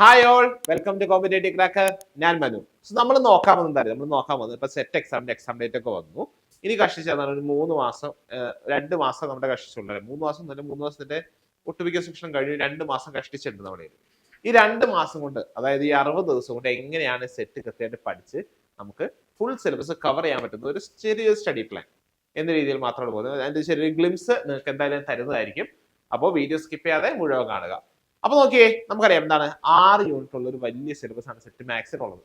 Hi all welcome to competitive cracker ഞാൻ Manu. So നമ്മൾ നോക്കാൻ പോകുന്നത് നമ്മൾ നോക്കാൻ പോകുന്നത് ഇപ്പൊ സെറ്റ് എക്സാമിന്റെ എക്സാം ഡേറ്റ് ഒക്കെ വന്നു. ഇനി കഷ്ടിച്ചാൽ ഒരു മൂന്ന് മാസം രണ്ട് മാസം നമ്മുടെ കഷ്ടിച്ചുള്ളത് മൂന്ന് മാസം തന്നെ മൂന്ന് മാസത്തിന്റെ ഒട്ടുമിക്ക സെക്ഷൻ കഴിഞ്ഞ് രണ്ട് മാസം കഷ്ടിച്ചിട്ടുണ്ട് നമ്മുടെ. ഈ രണ്ട് മാസം കൊണ്ട് അതായത് ഈ അറുപത് ദിവസം കൊണ്ട് എങ്ങനെയാണ് സെറ്റ് കൃത്യമായിട്ട് പഠിച്ച് നമുക്ക് ഫുൾ സിലബസ് കവർ ചെയ്യാൻ പറ്റുന്ന ഒരു ചെറിയ സ്റ്റഡി പ്ലാൻ എന്ന രീതിയിൽ മാത്രമാണ് പോകുന്നത്. അതിന്റെ ചെറിയൊരു ഗ്ലിംസ് നിങ്ങൾക്ക് എന്തായാലും തരുന്നതായിരിക്കും. അപ്പോൾ വീഡിയോ സ്കിപ്പ് ചെയ്യാതെ മുഴുവൻ കാണുക. അപ്പൊ നോക്കിയേ നമുക്കറിയാം എന്താണ്? ആറ് യൂണിറ്റ് ഉള്ള ഒരു വലിയ സിലബസ് ആണ് സെറ്റ് മാത്സിനുള്ളത്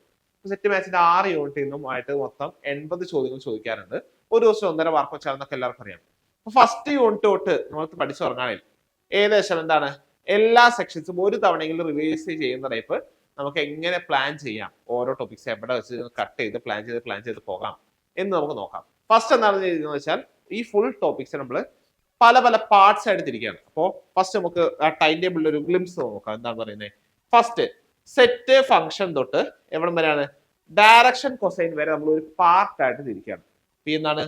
സെറ്റ് മാത്സിന്റെ ആറ് യൂണിറ്റിൽ നിന്നും ആയിട്ട് മൊത്തം എൺപത് ചോദ്യങ്ങൾ ചോദിക്കാറുണ്ട്. ഒരു ദിവസം ഒന്നര മാർക്ക് വെച്ചാണെന്നൊക്കെ എല്ലാവർക്കും അറിയാം. അപ്പൊ ഫസ്റ്റ് യൂണിറ്റ് തൊട്ട് നമുക്ക് പഠിച്ചു തുടങ്ങാനില്ല ഏകദേശം എന്താണ്? എല്ലാ സെക്ഷൻസും ഒരു തവണയെങ്കിലും റിവൈസ് ചെയ്യുന്ന ടൈപ്പ് നമുക്ക് എങ്ങനെ പ്ലാൻ ചെയ്യാം? ഓരോ ടോപ്പിക്സ് എവിടെ വെച്ച് കട്ട് ചെയ്ത് പ്ലാൻ ചെയ്ത് പ്ലാൻ ചെയ്ത് പോകാം എന്ന് നമുക്ക് നോക്കാം. ഫസ്റ്റ് എന്താണെന്ന് വെച്ചാൽ ഈ ഫുൾ ടോപ്പിക്സ് നമ്മൾ പല പല പാർട്സ് ആയിട്ട് തിരിക്കുകയാണ് അപ്പോൾ ഫസ്റ്റ് നമുക്ക് ആ ടൈം ടേബിളിൽ ഒരു ഗ്ലിംസ് നോക്കാം. എന്താണ് പറയുന്നത് ഫസ്റ്റ് സെറ്റ് ഫംഗ്ഷൻ തൊട്ട് എവിടെ വരെയാണ്? ഡയറക്ഷൻ കൊസൈൻ വരെ നമ്മൾ ഒരു പാർട്ടായിട്ട് തിരിക്കുകയാണ്. എന്താണ്?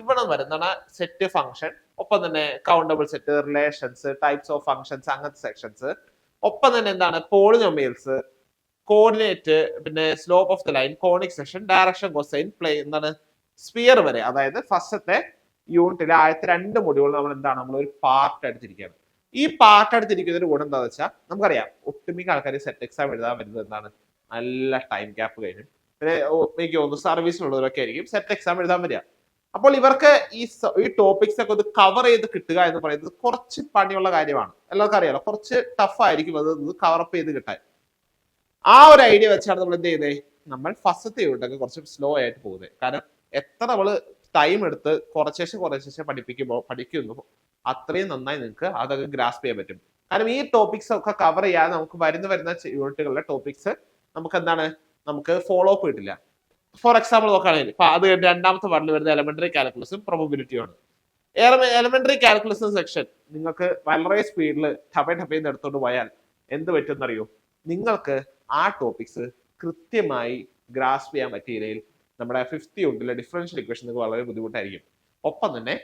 ഇവിടെ വരെ എന്താണ്? സെറ്റ് ഫംഗ്ഷൻ ഒപ്പം തന്നെ countable set relations types of functions അങ്ങനത്തെ സെക്ഷൻസ് ഒപ്പം തന്നെ എന്താണ്? പോളിനോമിയൽസ് കോർഡിനേറ്റ് പിന്നെ slope of the line conic section direction cosine play എന്താണ്? സ്പിയർ വരെ. അതായത് ഫസ്റ്റത്തെ യൂണിറ്റിലെ ആദ്യത്തെ രണ്ട് മൊഡ്യൂൾ നമ്മൾ എന്താണ്? നമ്മൾ ഒരു പാർട്ട് എടുത്തിരിക്കുകയാണ്. ഈ പാർട്ട് എടുത്തിരിക്കുന്നതിന് ഗുണം എന്താണെന്ന് വെച്ചാൽ നമുക്കറിയാം ഒട്ടുമിക്ക ആൾക്കാർ സെറ്റ് എക്സാം എഴുതാൻ വരുന്നത് എന്താണ് നല്ല ടൈം ഗ്യാപ്പ് കഴിഞ്ഞു. പിന്നെ എനിക്ക് എനിക്ക് തോന്നുന്നു സർവീസിലുള്ളവരൊക്കെ ആയിരിക്കും സെറ്റ് എക്സാം എഴുതാൻ വരിക. അപ്പോൾ ഇവർക്ക് ഈ ഈ ടോപ്പിക്സ് ഒക്കെ ഒന്ന് കവർ ചെയ്ത് കിട്ടുക എന്ന് പറയുന്നത് കുറച്ച് പണിയുള്ള കാര്യമാണ്. എല്ലാവർക്കും അറിയാലോ കുറച്ച് ടഫ് ആയിരിക്കും അത് കവർ അപ്പ് ചെയ്ത് കിട്ടാൻ. ആ ഒരു ഐഡിയ വെച്ചാണ് നമ്മൾ എന്ത് ചെയ്യുന്നത് നമ്മൾ ഫസ്റ്റത്തെ യൂണിറ്റൊക്കെ കുറച്ച് സ്ലോ ആയിട്ട് പോകുന്നത് കാരണം എത്ര നമ്മൾ ടൈം എടുത്ത് കുറച്ചേശ്ശെ കുറച്ചേശ്ശെ പഠിപ്പിക്കുമ്പോൾ പഠിക്കുന്നു. അത്രയും നന്നായി നിങ്ങൾക്ക് അതൊക്കെ ഗ്രാസ്പ് ചെയ്യാൻ പറ്റും. കാരണം ഈ ടോപ്പിക്സ് ഒക്കെ കവർ ചെയ്യാതെ നമുക്ക് വരുന്ന വരുന്ന യൂണിറ്റുകളിലെ ടോപ്പിക്സ് നമുക്ക് എന്താണ്? നമുക്ക് ഫോളോ അപ്പ് കിട്ടില്ല. ഫോർ എക്സാമ്പിൾ നോക്കുകയാണെങ്കിൽ ഇപ്പൊ അത് രണ്ടാമത്തെ പാർട്ടിൽ വരുന്ന എലമെന്ററി കാൽക്കുലസും പ്രോബബിലിറ്റിയാണ് എലമെന്ററി കാൽക്കുലസ് സെക്ഷൻ നിങ്ങൾക്ക് വളരെ സ്പീഡിൽ ടപ ടപ്പയിൽ എടുത്തോണ്ട് പോയാൽ എന്ത് പറ്റുമെന്നറിയോ നിങ്ങൾക്ക് ആ ടോപ്പിക്സ് കൃത്യമായി ഗ്രാസ്പ് ചെയ്യാൻ പറ്റിയില്ലെങ്കിൽ നമ്മുടെ ഫിഫ്ത്ത് യൂണിറ്റിലെ ഡിഫറൻഷ്യൽ ഇക്വേഷൻ നിങ്ങൾക്ക് വളരെ ബുദ്ധിമുട്ടായിരിക്കും. ഒപ്പം തന്നെ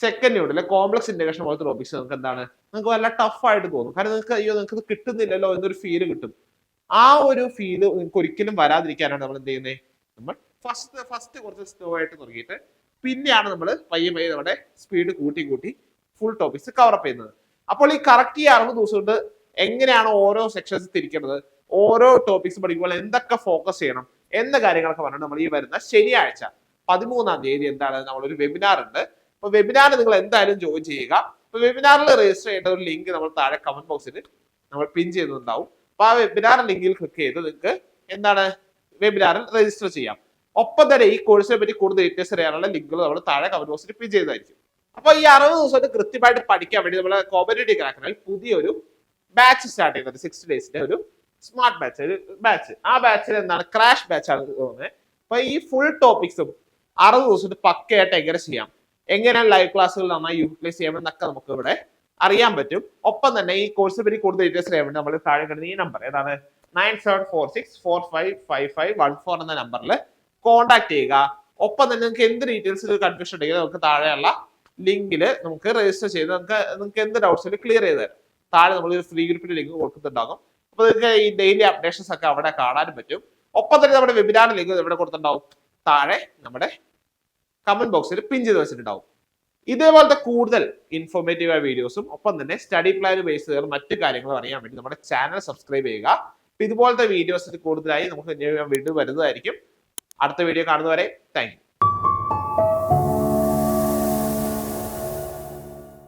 സെക്കൻഡ് യൂണിറ്റിലെ കോംപ്ലക്സ് ഇന്റഗ്രേഷൻ പോലത്തെ ടോപ്പിക്സ് നിങ്ങൾക്ക് എന്താണ്? നിങ്ങൾക്ക് വല്ല ടഫ് ആയിട്ട് തോന്നും. കാരണം നിങ്ങൾക്ക് അയ്യോ നിങ്ങൾക്ക് ഇത് കിട്ടുന്നില്ലല്ലോ എന്നൊരു ഫീൽ കിട്ടും. ആ ഒരു ഫീൽ നിങ്ങൾക്ക് ഒരിക്കലും വരാതിരിക്കാനാണ് നമ്മൾ എന്ത് ചെയ്യുന്നത് നമ്മൾ ഫസ്റ്റ് ഫസ്റ്റ് കുറച്ച് സ്ലോ ആയിട്ട് തുടങ്ങിയിട്ട് പിന്നെയാണ് നമ്മൾ പയ്യെ പയ്യെ നമ്മുടെ സ്പീഡ് കൂട്ടി കൂട്ടി ഫുൾ ടോപ്പിക്സ് കവറപ്പ് ചെയ്യുന്നത്. അപ്പോൾ ഈ കറക്റ്റ് ഈ അറുപത് ദിവസം കൊണ്ട് എങ്ങനെയാണ് ഓരോ സെക്ഷൻസ് തിരിക്കേണ്ടത്? ഓരോ ടോപ്പിക്സ് പഠിക്കുമ്പോൾ എന്തൊക്കെ ഫോക്കസ് ചെയ്യണം? എന്ന കാര്യങ്ങളൊക്കെ പറഞ്ഞിട്ട് നമ്മൾ ഈ വരുന്ന ശനിയാഴ്ച പതിമൂന്നാം തീയതി എന്താണ് നമ്മളൊരു വെബിനാർ ഉണ്ട്. അപ്പൊ വെബിനാർ നിങ്ങൾ എന്തായാലും ജോയിൻ ചെയ്യുക. അപ്പൊ വെബിനാറിൽ രജിസ്റ്റർ ചെയ്യേണ്ട ഒരു ലിങ്ക് നമ്മൾ താഴെ കമന്റ് ബോക്സിൽ നമ്മൾ പിൻ ചെയ്യുന്നുണ്ടാവും. അപ്പൊ ആ വെബിനാർ ലിങ്കിൽ ക്ലിക്ക് ചെയ്ത് നിങ്ങൾക്ക് എന്താണ് വെബിനാറിൽ രജിസ്റ്റർ ചെയ്യാം. ഒപ്പം തന്നെ ഈ കോഴ്സിനെ പറ്റി കൂടുതൽ ഡീറ്റെയിൽസ് അറിയാനുള്ള ലിങ്കുകൾ നമ്മൾ താഴെ കമന്റ് ബോക്സിൽ പിൻ ചെയ്തതായിരിക്കും. അപ്പൊ ഈ അറുപത് ദിവസമായിട്ട് കൃത്യമായിട്ട് പഠിക്കാൻ വേണ്ടി നമ്മൾ കോമ്പറ്റേറ്റീവ് ക്രാക്കറിൽ പുതിയൊരു ബാച്ച് സ്റ്റാർട്ട് ചെയ്യുന്നത് സിക്സ് ഡേയ്സിന്റെ ഒരു സ്മാർട്ട് ബാച്ച് ബാച്ച് ആ ബാച്ചിൽ എന്താണ്? ക്രാഷ് ആണ് തോന്നുന്നത്. അപ്പൊ ഈ ഫുൾ ടോപ്പിക്സും അറുപത് ദിവസത്തിൽ പക്കയായിട്ട് എങ്ങനെ ചെയ്യാം? എങ്ങനെ ലൈവ് ക്ലാസ്സുകൾ നന്നായി യൂട്ടിലൈസ് ചെയ്യാം എന്നൊക്കെ നമുക്ക് ഇവിടെ അറിയാൻ പറ്റും. ഒപ്പം തന്നെ ഈ കോഴ്സ് പറ്റി കൂടുതൽ ഡീറ്റെയിൽസ് അറിയാൻ വേണ്ടി നമ്മൾ താഴെ കിടന്ന ഈ നമ്പർ ഏതാണ്? Nine seven four six four five five five one four എന്ന നമ്പറിൽ കോൺടാക്ട് ചെയ്യുക. ഒപ്പം തന്നെ നിങ്ങൾക്ക് എന്ത് ഡീറ്റെയിൽസ് കൺഫ്യൂഷൻ ഉണ്ടെങ്കിൽ നമുക്ക് താഴെയുള്ള ലിങ്കിൽ നമുക്ക് രജിസ്റ്റർ ചെയ്ത് നിങ്ങൾക്ക് നിങ്ങൾക്ക് എന്ത് ഡൗട്ട്സ് ക്ലിയർ ചെയ്ത് തരാം. താഴെ നമ്മൾ ഫ്രീ ഗ്രൂപ്പിന്റെ ലിങ്ക് കൊടുക്കുന്നുണ്ടാകും. അപ്പൊ നിങ്ങൾക്ക് ഈ ഡെയിലി അപ്ഡേഷൻസ് ഒക്കെ അവിടെ കാണാനും പറ്റും. ഒപ്പം തന്നെ നമ്മുടെ വെബിനാർ ലിങ്ക് എവിടെ കൊടുത്തിട്ടുണ്ടാവും. താഴെ നമ്മുടെ കമന്റ് ബോക്സിൽ പിൻ ചെയ്ത് വെച്ചിട്ടുണ്ടാവും. ഇതേപോലത്തെ കൂടുതൽ ഇൻഫോർമേറ്റീവ് ആയ വീഡിയോസും ഒപ്പം തന്നെ സ്റ്റഡി പ്ലാൻ ബേസ് ചെയ്ത് മറ്റു കാര്യങ്ങളും അറിയാൻ വേണ്ടി നമ്മുടെ ചാനൽ സബ്സ്ക്രൈബ് ചെയ്യുക. ഇതുപോലത്തെ വീഡിയോസ് കൂടുതലായി നമുക്ക് വീണ്ടും വരുന്നതായിരിക്കും അടുത്ത വീഡിയോ കാണുന്നവരെ താങ്ക്